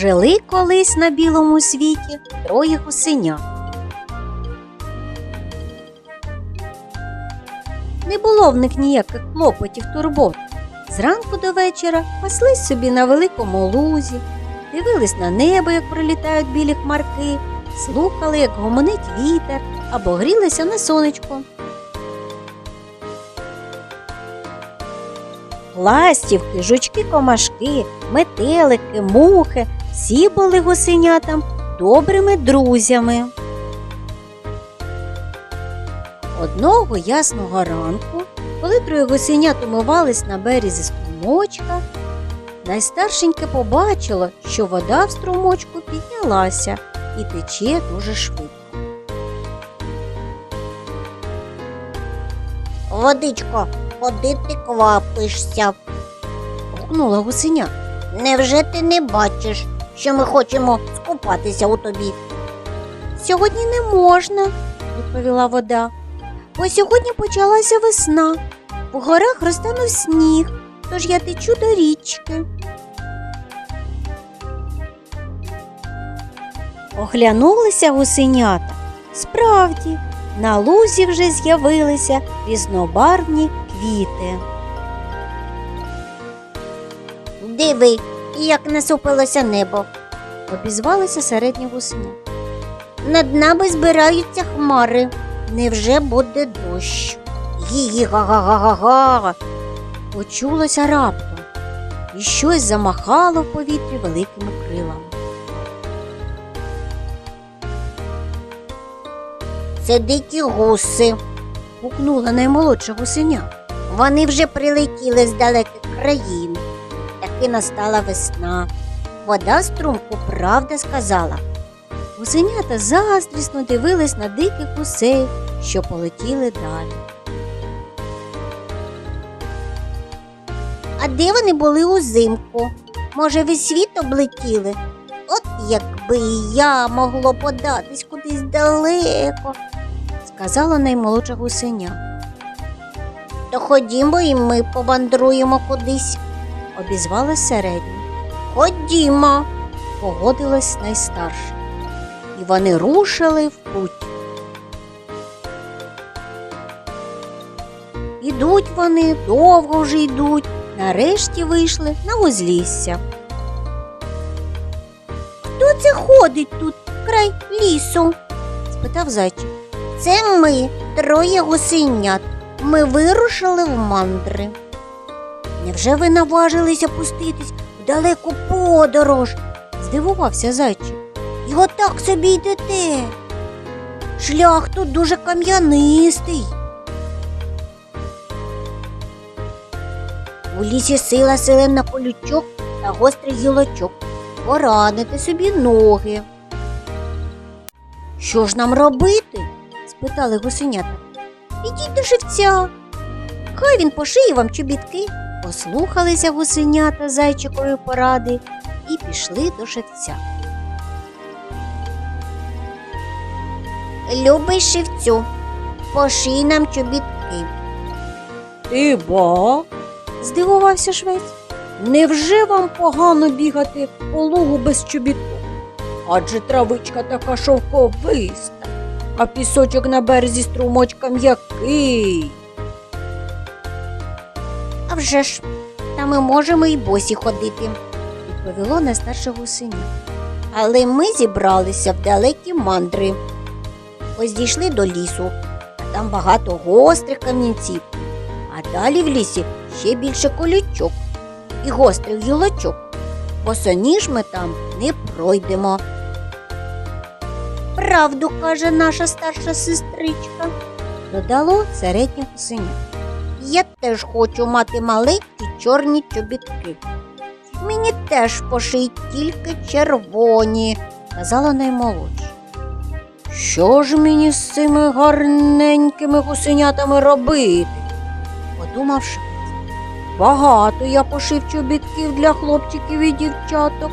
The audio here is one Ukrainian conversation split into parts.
Жили колись на білому світі троє гусенят. Не було в них ніяких клопотів турбот. Зранку до вечора паслись собі на великому лузі, дивились на небо, як пролітають білі хмарки, слухали, як гомонить вітер, або грілися на сонечку. Ластівки, жучки, комашки, метелики, мухи всі були гусенятам добрими друзями. Одного ясного ранку, коли троє гусенят умивались на березі струмочка, найстаршеньке побачило, що вода в струмочку піднялася і тече дуже швидко. Водичко, куди квапишся? Гукнула гусеня. Невже ти не бачиш, що ми хочемо скупатися у тобі? Сьогодні не можна, відповіла вода. Бо сьогодні почалася весна. В горах розтанув сніг, тож я течу до річки. Оглянулися гусенята. Справді, на лузі вже з'явилися різнобарвні квіти. Диви, як насупилося небо. Обізвалися середні гусеня. Над нами збираються хмари. Невже буде дощ? Гі-гі-га-га-га-га. Почулося раптом, і щось замахало в повітрі великими крилами. Це дикі гуси. Гукнула наймолодша гусеня. Вони вже прилетіли з далеких країн. Таки настала весна. Вода струмку правда сказала. Гусенята заздрісно дивились на диких гусей, що полетіли далі. А де вони були узимку? Може, весь світ облетіли? От якби і я могло податись кудись далеко. Сказала наймолодша гусеня. То ходімо і ми повандруємо кудись. Обізвалась середня. Ходімо. Погодилась найстарша. І вони рушили в путь. Ідуть вони, довго вже йдуть, нарешті вийшли на узлісся. Хто це ходить тут, край лісу? Спитав зайчик. Це ми, троє гусенят. Ми вирушили в мандри. Невже ви наважилися пуститись в далеку подорож? Здивувався зайчик. І отак собі йдете. Шлях тут дуже кам'янистий. У лісі сила сили на колючок та гострий гілочок. Поранити собі ноги. Що ж нам робити? спитали гусенята. Ідіть до живця. Хай він пошиє вам чобітки. Послухалися гусенята зайчикової поради і пішли до шевця. Любий шивцю, поший нам чобітки. Ти ба? здивувався швець. Невже вам погано бігати по лугу без чобіток? Адже травичка така шовковиста, а пісочок на березі струмочка м'який. А вже ж, та ми можемо і босі ходити. Відповіло найстарше гусеня. Але ми зібралися в далекі мандри. Ось дійшли до лісу, а там багато гострих камінців. А далі в лісі ще більше колючок і гострих гілочок. Босоніж ми там не пройдемо. Правду каже наша старша сестричка. Додало середнє гусеня. Я теж хочу мати маленькі чорні чобітки. Мені теж пошить тільки червоні. казала наймолодша. Що ж мені з цими гарненькими гусенятами робити? подумав швець. Багато я пошив чобітків для хлопчиків і дівчаток,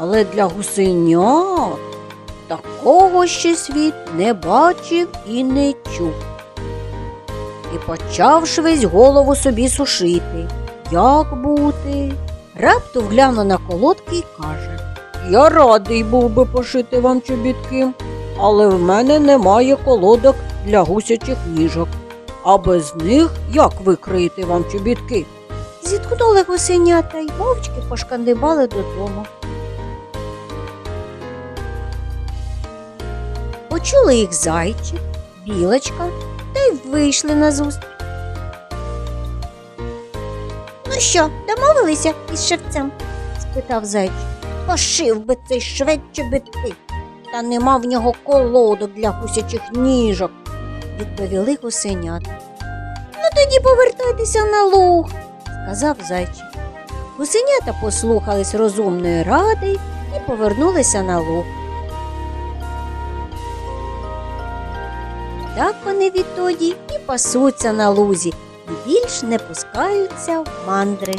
але для гусенят такого ще світ не бачив і не чув. І почав швець голову собі сушити. Як бути? Раптом глянув на колодки і каже я радий був би пошити вам чобітки, але в мене немає колодок для гусячих ніжок. А без них як викрити вам чобітки? Зіткнули гусенята й мовчки пошкандибали додому. Почули їх зайчик, білочка та й вийшли на зустріч. Ну що, домовилися із шевцем? спитав зайчик. Пошив би цей швець чобітки, та нема в нього колодок для гусячих ніжок, відповіли гусенята. Ну тоді повертайтеся на луг, сказав зайчик. Гусенята послухались розумної ради і повернулися на луг. Так вони відтоді і пасуться на лузі, і більш не пускаються в мандри.